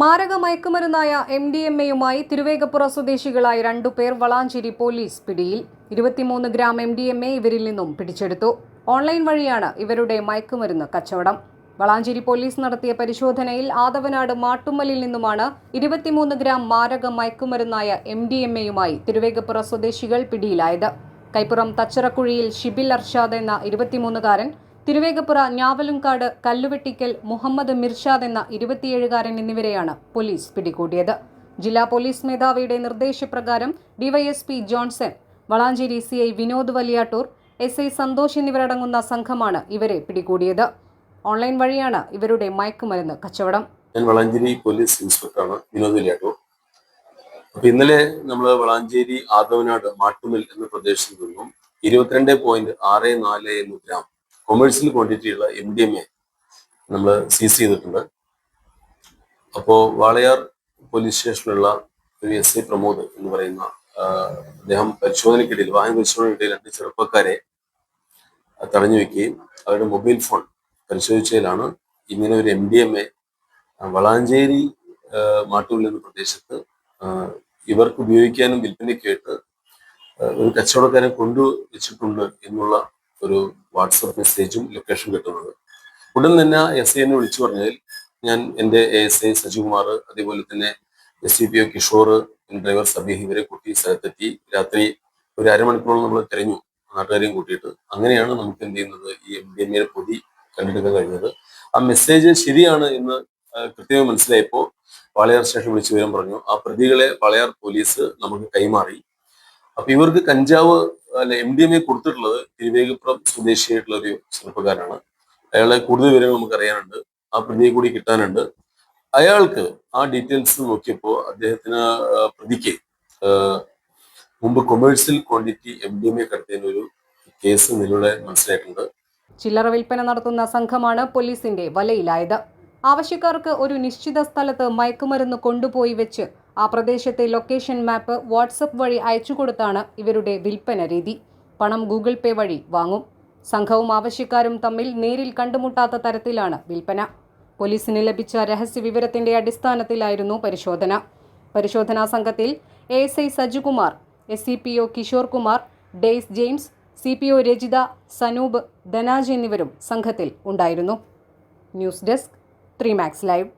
മാരക മയക്കുമരുന്നായ M D M എയുമായി തിരുവേഗപ്പുറ സ്വദേശികളായ രണ്ടു പേർ വളാഞ്ചേരി പോലീസ് പിടിയിൽ. ഇരുപത്തിമൂന്ന് gram M D M A ഇവരിൽ നിന്നും പിടിച്ചെടുത്തു. ഓൺലൈൻ വഴിയാണ് ഇവരുടെ മയക്കുമരുന്ന് കച്ചവടം. വളാഞ്ചേരി പോലീസ് നടത്തിയ പരിശോധനയിൽ ആദവനാട് മാട്ടുമ്മലിൽ നിന്നുമാണ് ഇരുപത്തിമൂന്ന് ഗ്രാം മാരക മയക്കുമരുന്നായ എം ഡി എം എയുമായി തിരുവേഗപ്പുറ സ്വദേശികൾ പിടിയിലായത്. കൈപ്പുറം തച്ചിറക്കുഴിയിൽ ഷിബിൽ അർഷാദ് എന്ന ഇരുപത്തിമൂന്നുകാരൻ തിരുവേഗപ്പുറ ഞാവലുംകാട് കല്ലുവെട്ടിക്കൽ മുഹമ്മദ് മിർഷാദ് എന്ന ഇരുപത്തിയേഴുകാരൻ എന്നിവരെയാണ് പോലീസ് പിടികൂടിയത്. ജില്ലാ പോലീസ് മേധാവിയുടെ നിർദ്ദേശപ്രകാരം DYSP Johnson Valanchery C I Vinod Valiyattoor S I Santhosh എന്നിവരടങ്ങുന്ന സംഘമാണ് ഇവരെ പിടികൂടിയത്. ഓൺലൈൻ വഴിയാണ് ഇവരുടെ മയക്കുമരുന്ന് കച്ചവടം. ഞാൻ വളാഞ്ചേരി പോലീസ് ഇൻസ്പെക്ടറാണ് വിനോദ് വലിയാട്ടൂർ. അപ്പൊ ഇന്നലെ നമ്മൾ വളാഞ്ചേരി ആദവനാട് മാട്ടുമിൽ എന്ന പ്രദേശത്ത് നിന്നും ഇരുപത്തിരണ്ട് പോയിന്റ് ആറ് നാല് എന്ന ഗ്രാം കൊമേഴ്സ്യൽ ക്വാണ്ടിറ്റിയുള്ള എം ഡി എം എ നമ്മൾ സീസ് ചെയ്തിട്ടുണ്ട്. അപ്പോൾ വാളയാർ പോലീസ് സ്റ്റേഷനിലുള്ള ഒരു എസ് ഐ പ്രമോദ് എന്ന് പറയുന്ന അദ്ദേഹം പരിശോധനയ്ക്കിടയിൽ വാഹന പരിശോധനയ്ക്കിടയിൽ രണ്ട് ചെറുപ്പക്കാരെ തടഞ്ഞു വെക്കുകയും അവരുടെ മൊബൈൽ ഫോൺ പരിശോധിച്ചതിലാണ് ഇങ്ങനെ ഒരു M D M A Valanchery മാട്ടൂരിൽ എന്ന പ്രദേശത്ത് ഇവർക്ക് ഉപയോഗിക്കാനും വിൽപ്പനയ്ക്കായിട്ട് ഒരു കച്ചവടക്കാരെ കൊണ്ടു വെച്ചിട്ടുണ്ട് എന്നുള്ള ഒരു വാട്സപ്പ് മെസ്സേജും ലൊക്കേഷൻ കിട്ടുന്നത്. ഉടൻ തന്നെ എസ് ഐ എന്നെ വിളിച്ചു പറഞ്ഞതിൽ ഞാൻ എന്റെ എ എസ് ഐ സജികുമാർ അതേപോലെ തന്നെ S C P O Kishore driver Sabeeh ഇവരെ കൂട്ടി സ്ഥലത്തെത്തി. രാത്രി ഒരു അരമണിക്കൂറോളം നമ്മൾ തിരഞ്ഞു നാട്ടുകാരെയും കൂട്ടിയിട്ട്. അങ്ങനെയാണ് നമുക്ക് എന്ത് ചെയ്യുന്നത്? ഈ എം ഡി എം പൊതി കണ്ടെടുക്കാൻ കഴിഞ്ഞത്. ആ മെസ്സേജ് ശരിയാണ് എന്ന് കൃത്യമായി മനസ്സിലായപ്പോൾ വാളയാർ സ്റ്റേഷൻ വിളിച്ചു വിവരം പറഞ്ഞു. ആ പ്രതികളെ വാളയാർ പോലീസ് നമുക്ക് കൈമാറി. അപ്പൊ ഇവർക്ക് കഞ്ചാവ് അല്ല എം ഡി എം എ കൊടുത്തിട്ടുള്ളത് തിരുവേഗപ്പുറം സ്വദേശിയായിട്ടുള്ള ഒരു ചെറുപ്പക്കാരാണ് അയാളെ കൂടുതൽ വിവരങ്ങൾ നമുക്ക് അറിയാനുണ്ട് ആ പ്രതിയെ കൂടി കിട്ടാനുണ്ട്. അയാൾക്ക് ആ ഡീറ്റെയിൽസ് നോക്കിയപ്പോൾ അദ്ദേഹത്തിന് പ്രതിക്ക് മുമ്പ് commercial quantity M D M A കടത്തിയതിന് ഒരു കേസ് നിലവിലെ മനസ്സിലായിട്ടുണ്ട്. ചില്ലറ വിൽപ്പന നടത്തുന്ന സംഘമാണ് പോലീസിന്റെ വലയിലായത്. ആവശ്യക്കാർക്ക് ഒരു നിശ്ചിത സ്ഥലത്ത് മയക്കുമരുന്ന് കൊണ്ടുപോയി വെച്ച് ആ പ്രദേശത്തെ ലൊക്കേഷൻ മാപ്പ് വാട്സപ്പ് വഴി അയച്ചു കൊടുത്താണ് ഇവരുടെ വിൽപ്പന രീതി. പണം ഗൂഗിൾ പേ വഴി വാങ്ങും. സംഘവും ആവശ്യക്കാരും തമ്മിൽ നേരിൽ കണ്ടുമുട്ടാത്ത തരത്തിലാണ് വിൽപ്പന. പോലീസിന് ലഭിച്ച രഹസ്യ വിവരത്തിന്റെ അടിസ്ഥാനത്തിലായിരുന്നു പരിശോധന. പരിശോധനാ സംഘത്തിൽ A S I Sajukumar S C P O Kishore Kumar days James C P O Rajitha Sanoop Dhanaj എന്നിവരും സംഘത്തിൽ ഉണ്ടായിരുന്നു. News desk three max live.